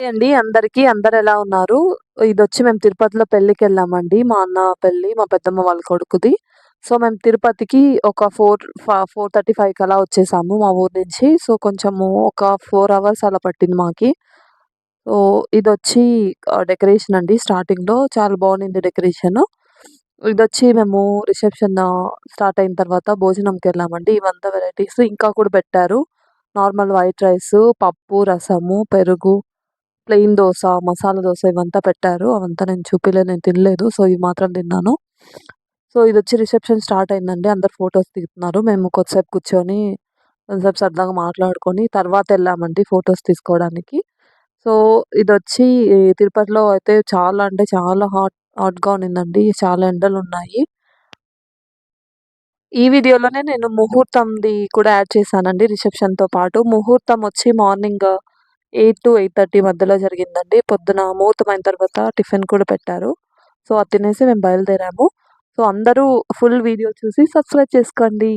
అండి. అందరికీ అందరు ఎలా ఉన్నారు? ఇది వచ్చి మేము తిరుపతిలో పెళ్ళికి వెళ్ళామండి మా అన్న పెళ్ళి మా పెద్దమ్మ వాళ్ళ కొడుకుది. సో మేము తిరుపతికి ఒక ఫోర్ ఫోర్ థర్టీ ఫైవ్కి అలా వచ్చేసాము మా ఊరు నుంచి. సో కొంచెము ఒక ఫోర్ అవర్స్ అలా పట్టింది మాకి. సో ఇది వచ్చి డెకరేషన్ అండి స్టార్టింగ్లో. చాలా బాగుంది డెకరేషన్. ఇది వచ్చి మేము రిసెప్షన్ స్టార్ట్ అయిన తర్వాత భోజనంకి వెళ్ళామండి. ఇవంతా వెరైటీస్. ఇంకా కూడా పెట్టారు. నార్మల్ వైట్ రైస్ పప్పు రసము పెరుగు ప్లెయిన్ దోశ మసాలా దోశ ఇవంతా పెట్టారు. అవంతా నేను చూపిలేదు నేను తినలేదు. సో ఇవి మాత్రం తిన్నాను. సో ఇది వచ్చి రిసెప్షన్ స్టార్ట్ అయిందండి. అందరు ఫొటోస్ దిగుతున్నారు మేము కొద్దిసేపు కూర్చొని కొంచెంసేపు సరదాగా మాట్లాడుకొని తర్వాత వెళ్ళామండి ఫొటోస్ తీసుకోవడానికి. సో ఇది వచ్చి తిరుపతిలో అయితే చాలా అంటే చాలా హాట్ హాట్గా ఉన్నిందండి. చాలా ఎండలు ఉన్నాయి. ఈ వీడియోలోనే నేను ముహూర్తంది కూడా యాడ్ చేశానండి రిసెప్షన్తో పాటు. ముహూర్తం వచ్చి morning eight to eight thirty మధ్యలో జరిగిందండి. పొద్దున ముహూర్తం అయిన తర్వాత టిఫిన్ కూడా పెట్టారు. సో అది తినేసి మేము బయలుదేరాము. సో అందరూ ఫుల్ వీడియో చూసి సబ్స్క్రైబ్ చేసుకోండి.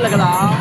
四个狼